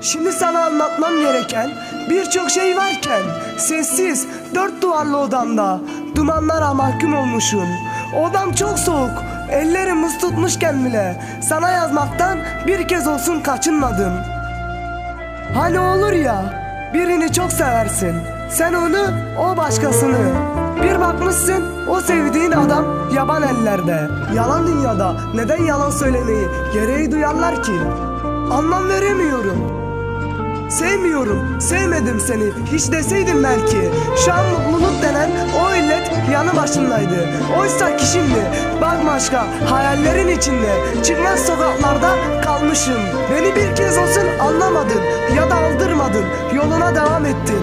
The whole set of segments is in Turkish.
Şimdi sana anlatmam gereken birçok şey varken sessiz dört duvarlı odamda dumanlara mahkum olmuşum. Odam çok soğuk. Ellerim tutmuşken bile sana yazmaktan bir kez olsun kaçınmadım. Hani olur ya birini çok seversin. Sen onu o başkasını. Bir bakmışsın o sevdiğin adam yaban ellerde. Yalan dünyada neden yalan söylemeyi gereği duyarlar ki? Anlam veremiyorum. Sevmiyorum, sevmedim seni. Hiç deseydim belki. Şu an mutluluk denen o illet yanı başındaydı. Oysa ki şimdi bakma aşka hayallerin içinde. Çıkmaz sokaklarda kalmışım. Beni bir kez olsun anlamadın ya da aldırmadın. Yoluna devam ettin.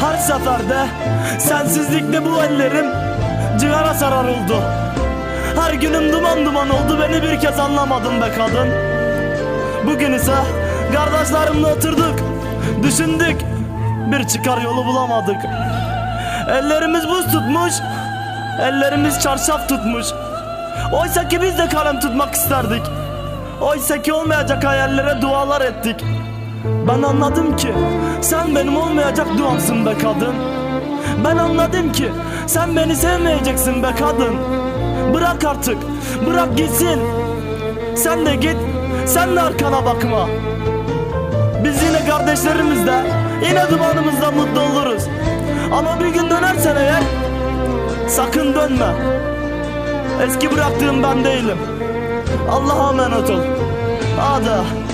Her seferde sensizlikle bu ellerim cigara sarar oldu. Her günüm duman duman oldu beni bir kez anlamadın be kadın. Bugün ise kardeşlerimle oturduk, düşündük, bir çıkar yolu bulamadık. Ellerimiz buz tutmuş, ellerimiz çarşaf tutmuş. Oysa ki biz de kalem tutmak isterdik. Oysa ki olmayacak hayallere dualar ettik. Ben anladım ki sen benim olmayacak duamsın be kadın. Ben anladım ki sen beni sevmeyeceksin be kadın. Bırak artık, bırak gitsin. Sen de git, sen de arkana bakma. Biz yine kardeşlerimizle, yine dumanımızla mutlu oluruz. Ama bir gün dönersen eğer, sakın dönme. Eski bıraktığım ben değilim. Allah'a emanet ol. Hadi.